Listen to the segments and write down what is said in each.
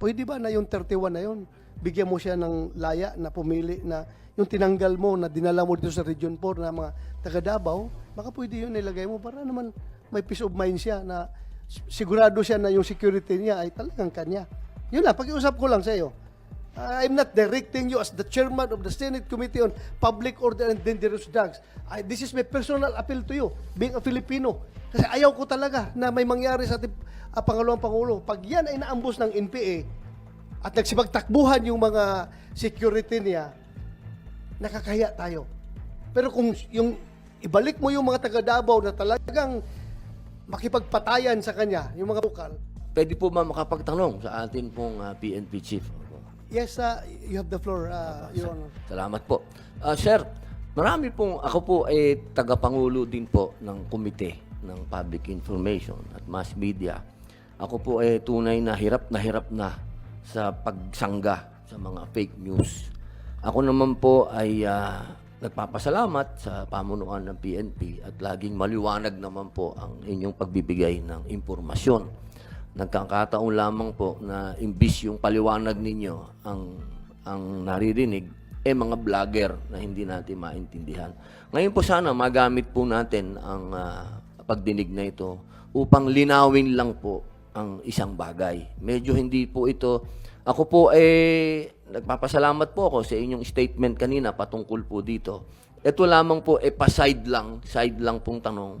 pwede ba na yung 31 na yun, bigyan mo siya ng laya na pumili na yung tinanggal mo na dinala mo dito sa Region 4 na mga taga Davao, baka pwede yun nilagay mo para naman may peace of mind siya na sigurado siya na yung security niya ay talagang kanya. Yun lang, pag-iusap ko lang sa iyo. Uh, I'm not directing you as the chairman of the Senate Committee on Public Order and Dangerous Drugs. I, this is my personal appeal to you, being a Filipino. Kasi ayaw ko talaga na may mangyari sa ating ah, Pangalawang Pangulo. Pag yan ay naambos ng NPA at nagsipagtakbuhan yung mga security niya, nakakahiya tayo. Pero kung yung ibalik mo yung mga taga Davao na talagang makipagpatayan sa kanya, yung mga bukal, Pwede po ba makapagtanong sa atin pong ah, PNP chief? Yes, uh, you have the floor, uh, Your Honor. Salamat po. Ah, sir, marami pong, ako po ay tagapangulo din po ng komite ng public information at mass media. Ako po ay tunay na hirap na hirap na sa pagsangga sa mga fake news. Ako naman po ay ah, nagpapasalamat sa pamunuan ng PNP at laging maliwanag naman po ang inyong pagbibigay ng impormasyon. Nagkakataon lamang po na imbis yung paliwanag ninyo ang ang naririnig eh mga vlogger na hindi natin maintindihan. Ngayon po sana magamit po natin ang ah, pagdinig na ito upang linawin lang po ang isang bagay. Medyo hindi po ito ako po eh nagpapasalamat po ako sa inyong statement kanina patungkol po dito. Ito lamang po eh pa-side lang, side lang pong tanong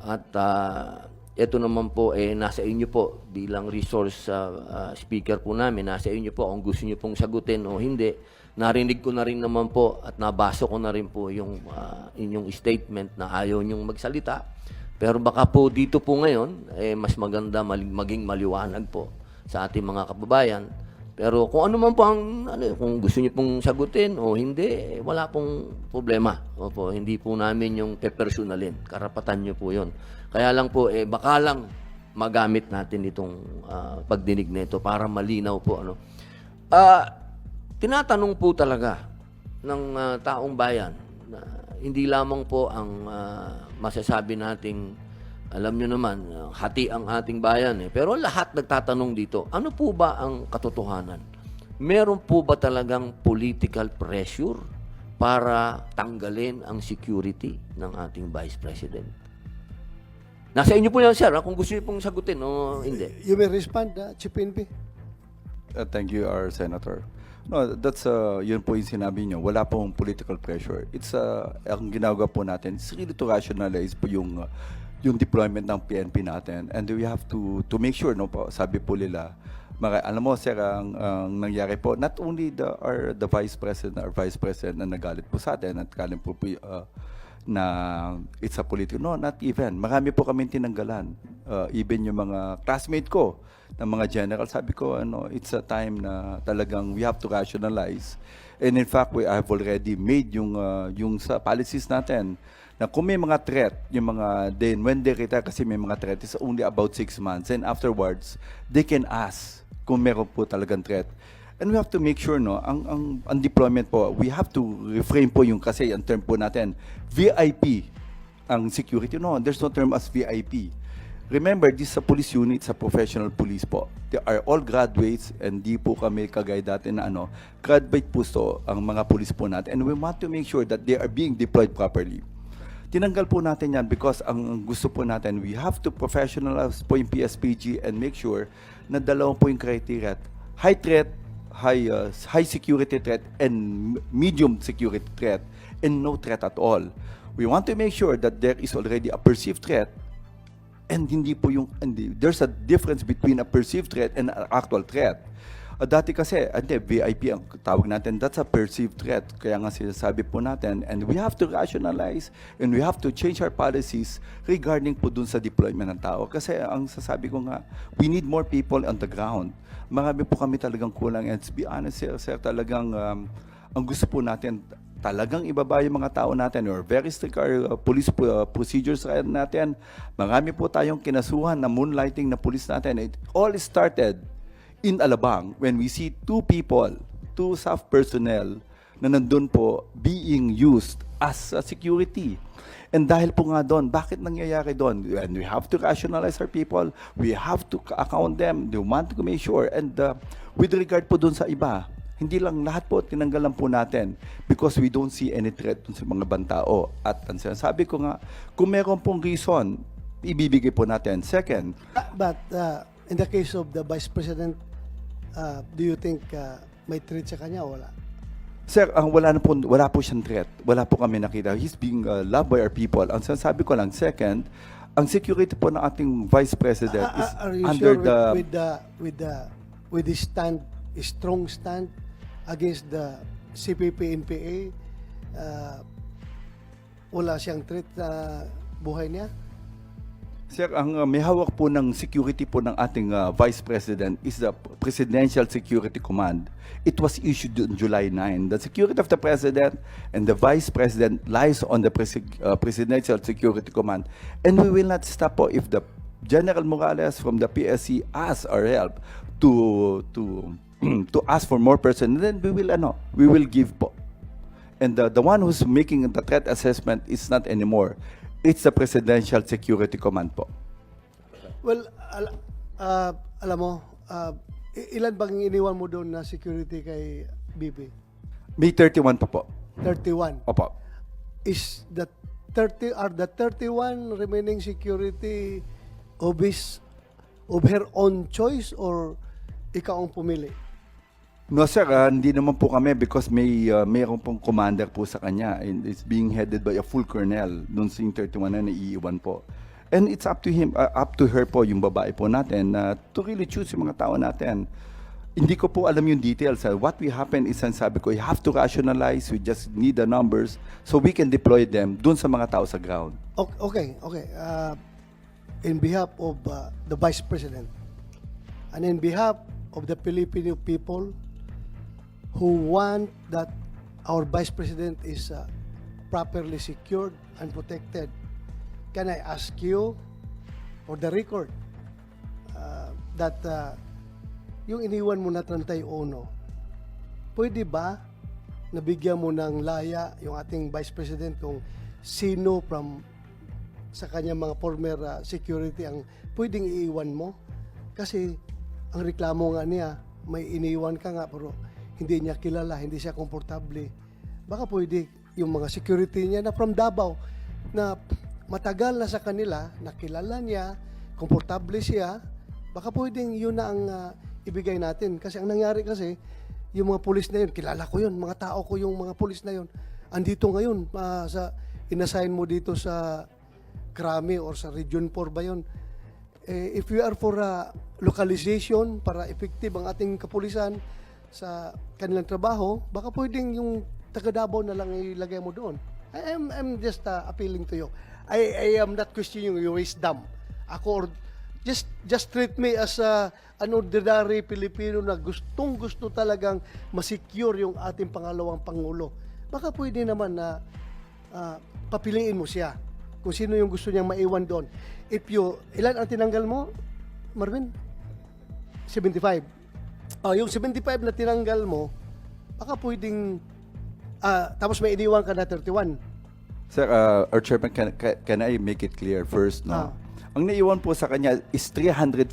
at ah, ito naman po eh nasa inyo po bilang resource ah, ah, speaker po namin, nasa inyo po kung gusto niyo pong sagutin o hindi. Narinig ko na rin naman po at nabasa ko na rin po yung ah, inyong statement na ayaw niyong magsalita. Pero baka po dito po ngayon eh mas maganda maging maliwanag po sa ating mga kababayan. Pero kung ano man po ang ano, kung gusto niyo pong sagutin o hindi, wala pong problema. Opo, hindi po namin yung pepersonalin. Karapatan niyo po 'yon. Kaya lang po eh baka lang magamit natin itong ah, pagdinig na ito para malinaw po ano. Ah, tinatanong po talaga ng ah, taong bayan na hindi lamang po ang ah, masasabi nating alam nyo naman, ah, hati ang ating bayan eh. Pero lahat nagtatanong dito, ano po ba ang katotohanan? Meron po ba talagang political pressure para tanggalin ang security ng ating Vice President? Nasa inyo po yan, sir, ah, kung gusto niyo pong sagutin o hindi. You may respond, uh, Chief PNP. Uh, thank you, our Senator. No, that's, uh, yun po yung sinabi niyo. Wala pong political pressure. It's, uh, ang ginagawa po natin is really to rationalize po yung, uh, yung deployment ng PNP natin. And we have to, to make sure, no po, sabi po nila, mga, alam mo, sir, ang, ang nangyari po, not only the, our, the Vice President, our Vice President na nagalit po sa atin at kalim po po, uh, na it's a political. No, not even. Marami po kami tinanggalan. Uh, even yung mga classmate ko ng mga general, sabi ko, ano, it's a time na talagang we have to rationalize. And in fact, we have already made yung, uh, yung sa policies natin na kung may mga threat, yung mga, then when they retire kasi may mga threat, is only about six months. And afterwards, they can ask kung meron po talagang threat. And we have to make sure, no, ang, ang, ang deployment po, we have to reframe po yung kasi, ang term po natin, VIP ang security. No, there's no term as VIP. Remember, this is a police unit, it's a professional police po. They are all graduates and di po kami kagaya dati na ano, graduate po so ang mga police po natin. And we want to make sure that they are being deployed properly. Tinanggal po natin yan because ang gusto po natin, we have to professionalize po yung PSPG and make sure na dalawang po yung criteria. High threat, high, uh, high security threat, and medium security threat, and no threat at all. We want to make sure that there is already a perceived threat and hindi po yung hindi, there's a difference between a perceived threat and an actual threat. Uh, dati kasi, hindi, VIP ang tawag natin, that's a perceived threat. Kaya nga sinasabi po natin, and we have to rationalize and we have to change our policies regarding po dun sa deployment ng tao. Kasi ang sasabi ko nga, we need more people on the ground. Marami po kami talagang kulang. And to be honest, sir, sir talagang um, ang gusto po natin, talagang ibaba yung mga tao natin or very strict our uh, police uh, procedures natin. Marami po tayong kinasuhan na moonlighting na police natin. It all started in Alabang when we see two people, two staff personnel na nandun po being used as uh, security. And dahil po nga doon, bakit nangyayari doon? And we have to rationalize our people. We have to account them. They want to make sure. And uh, with regard po doon sa iba, hindi lang lahat po tinanggalan po natin because we don't see any threat dun sa mga bantao. At ang sinasabi ko nga, kung meron pong reason, ibibigay po natin. Second, But uh, in the case of the Vice President, uh, do you think uh, may threat sa kanya o wala? Sir, ang wala na po, wala po siyang threat. Wala po kami nakita. He's being uh, loved by our people. Ang sinasabi ko lang, second, ang security po ng ating Vice President Ah, is are you under sure with, the... with the with the with the stand strong stand against the CPP NPA uh, wala siyang threat sa buhay niya? Sir, ang uh, may hawak po ng security po ng ating uh, Vice President is the Presidential Security Command. It was issued on July 9. The security of the President and the Vice President lies on the Presi- uh, Presidential Security Command. And we will not stop po if the General Morales from the PSC asks our help to to to ask for more person, then we will ano, we will give po. And the, the one who's making the threat assessment is not anymore. It's the Presidential Security Command po. Well, al- uh, alam mo, uh, i- ilan bang iniwan mo doon na security kay BP? May 31 pa po. 31. Opo. Is the 30 are the 31 remaining security of his of her own choice or ikaw ang pumili? No sir, ah, hindi naman po kami because may uh, mayroon pong commander po sa kanya and it's being headed by a full colonel doon sa yung 31 na naiiwan po. And it's up to him, uh, up to her po, yung babae po natin, na to really choose yung mga tao natin. Hindi ko po alam yung details. ah. What we happen is, ang sabi ko, you have to rationalize, we just need the numbers so we can deploy them doon sa mga tao sa ground. Okay, okay. Uh, in behalf of uh, the Vice President and in behalf of the Filipino people who want that our Vice President is uh, properly secured and protected, can I ask you for the record uh, that uh, yung iniwan mo na 31, pwede ba nabigyan mo ng laya yung ating Vice President kung sino from sa kanyang mga former uh, security ang pwedeng iiwan mo? Kasi ang reklamo nga niya, may iniwan ka nga pero hindi niya kilala, hindi siya komportable. Baka pwede yung mga security niya na from Davao na matagal na sa kanila, nakilala niya, komportable siya, baka pwedeng yun na ang uh, ibigay natin. Kasi ang nangyari kasi, yung mga pulis na yun, kilala ko yun, mga tao ko yung mga pulis na yun. Andito ngayon, ah, sa, inassign mo dito sa Krami or sa Region 4 ba yun? Eh, if we are for uh, localization para effective ang ating kapulisan sa kanilang trabaho, baka pwedeng yung taga Davao na lang ilagay mo doon. I am I'm just uh, appealing to you. I, I am not questioning your wisdom. Ako just just treat me as a an ordinary Pilipino na gustong gusto talagang masecure yung ating pangalawang pangulo. Baka pwede naman na ah, papiliin mo siya kung sino yung gusto niyang maiwan doon. If you, ilan ang tinanggal mo, Marvin? 75. Oh, yung 75 na tinanggal mo, baka pwedeng, ah, tapos may iniwan ka na 31. Sir, uh, our chairman, can, can, can I make it clear first? No? Ah. Ang naiwan po sa kanya is 358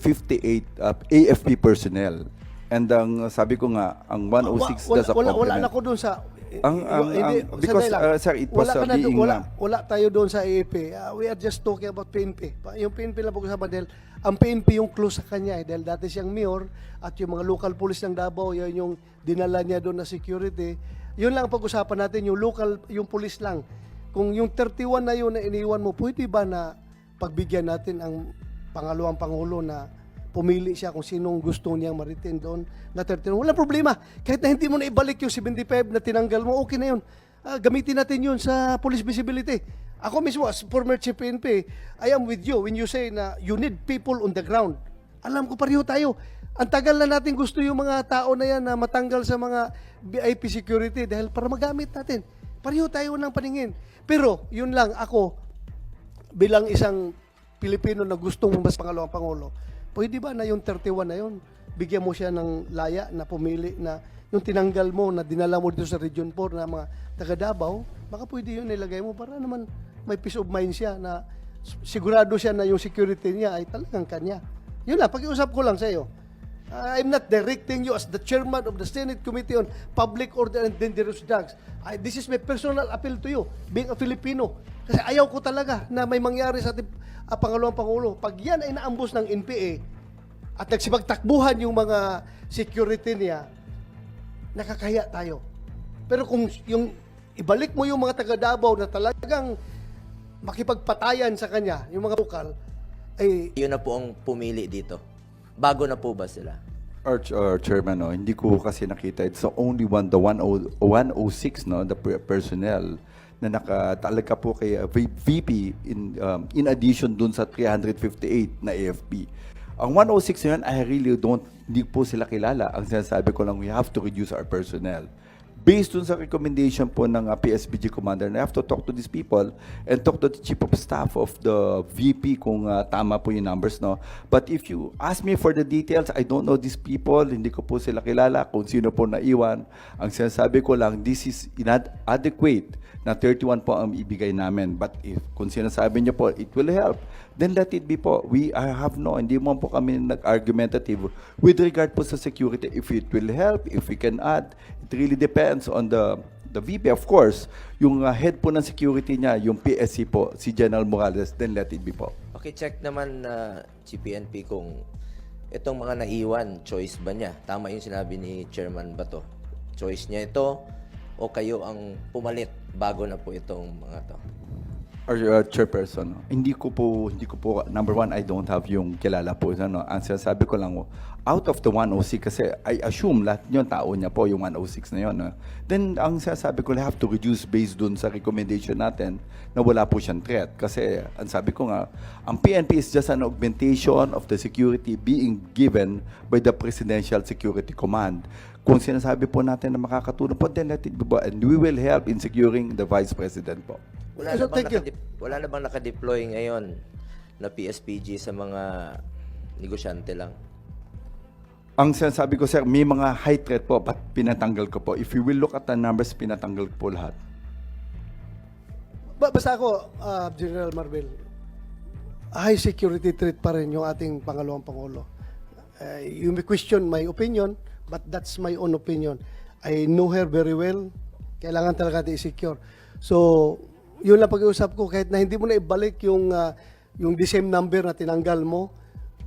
uh, AFP personnel. And ang uh, sabi ko nga, ang 106 Wa- does a wala, wala, wala complement. na ko doon sa Ang- ang- ang- because, uh, sir, it was, wala, uh, being, wala, uh, wala tayo doon sa AAP. Uh, we are just talking about PNP. Yung PNP lang pag-usapan dahil ang PNP yung close sa kanya eh, dahil dati siyang mayor at yung mga local police ng Davao, yun yung dinala niya doon na security. Yun lang ang pag-usapan natin, yung local, yung police lang. Kung yung 31 na yun na iniwan mo, pwede ba na pagbigyan natin ang pangalawang pangulo na pumili siya kung sinong gusto niyang maritin doon na 31. Walang problema. Kahit na hindi mo na ibalik yung 75 na tinanggal mo, okay na yun. Ah, gamitin natin yun sa police visibility. Ako mismo, as former chief PNP, I am with you when you say na you need people on the ground. Alam ko pareho tayo. Ang tagal na natin gusto yung mga tao na yan na matanggal sa mga VIP security dahil para magamit natin. Pareho tayo ng paningin. Pero, yun lang, ako, bilang isang Pilipino na gustong mas pangalawang pangulo, pwede ba na yung 31 na yun, bigyan mo siya ng laya na pumili na yung tinanggal mo na dinala mo dito sa Region 4 na mga taga Davao, baka pwede yun nilagay mo para naman may peace of mind siya na sigurado siya na yung security niya ay talagang kanya. Yun lang, pag-iusap ko lang sa iyo. Uh, I'm not directing you as the chairman of the Senate Committee on Public Order and Dangerous Drugs. I, this is my personal appeal to you, being a Filipino. Kasi ayaw ko talaga na may mangyari sa ating ah, pangalawang Pangulo. Pag yan ay naambos ng NPA at nagsipagtakbuhan yung mga security niya, nakakahiya tayo. Pero kung yung ibalik mo yung mga taga Davao na talagang makipagpatayan sa kanya, yung mga lokal, ay Yun na po ang pumili dito. Bago na po ba sila? Our, our chairman, no, hindi ko kasi nakita. It's the only one, the 10 106, no, the per- personnel na nakatalaga po kay uh, VP in um, in addition dun sa 358 na AFP. Ang 106 na yun, I really don't, hindi po sila kilala. Ang sinasabi ko lang, we have to reduce our personnel. Based dun sa recommendation po ng uh, PSBG commander, na I have to talk to these people and talk to the chief of staff of the VP kung uh, tama po yung numbers, no? But if you ask me for the details, I don't know these people, hindi ko po sila kilala, kung sino po naiwan. Ang sinasabi ko lang, this is inadequate na 31 po ang ibigay namin. But if kung sinasabi niyo po, it will help, then let it be po. We I have no, hindi mo po kami nag-argumentative with regard po sa security. If it will help, if we can add, it really depends on the the VP, of course. Yung uh, head po ng security niya, yung PSC po, si General Morales, then let it be po. Okay, check naman na GPNP kung itong mga naiwan, choice ba niya? Tama yung sinabi ni Chairman Bato. Choice niya ito o kayo ang pumalit bago na po itong mga to? Our uh, chairperson, no? hindi ko po, hindi ko po, number one, I don't have yung kilala po. Ano, ang sinasabi ko lang, out of the 106, kasi I assume lahat yun, tao niya po, yung 106 na yun. No? Then, ang sinasabi ko, I have to reduce based dun sa recommendation natin na wala po siyang threat. Kasi, ang sabi ko nga, ang PNP is just an augmentation of the security being given by the Presidential Security Command. Kung sinasabi po natin na makakatulong po, then let it be. And we will help in securing the Vice President po. Wala So, na bang, thank you. nakadip- wala na bang nakadeploy ngayon na PSPG sa mga negosyante lang? Ang sinasabi ko, sir, may mga high threat po, but pinatanggal ko po. If you will look at the numbers, pinatanggal ko po lahat. Ba- basta ako, ah, General Marvel, high security threat pa rin yung ating pangalawang Pangulo. Uh, you may question my opinion, but that's my own opinion. I know her very well. Kailangan talaga natin i-secure. So, yun lang pag-iusap ko. Kahit na hindi mo na ibalik yung, ah, yung the same number na tinanggal mo,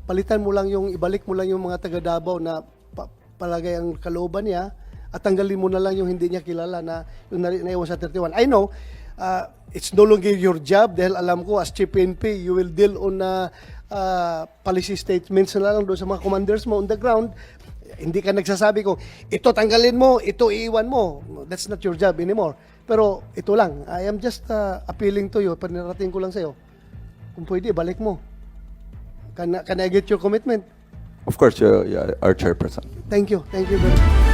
palitan mo lang yung, ibalik mo lang yung mga taga Davao na pa- palagay ang kalooban niya at tanggalin mo na lang yung hindi niya kilala na yung nari- naiwan sa 31. I know, uh, it's no longer your job dahil alam ko as Chief PNP, you will deal on uh, uh, policy statements na lang doon sa mga commanders mo on the ground. Hindi ka nagsasabi kung ito tanggalin mo, ito iiwan mo. That's not your job anymore. Pero ito lang, I am just uh, appealing to you, panirating ko lang sa'yo. Kung pwede, balik mo. Can, can I get your commitment? Of course, uh, yeah, our chairperson. Thank you. Thank you very much.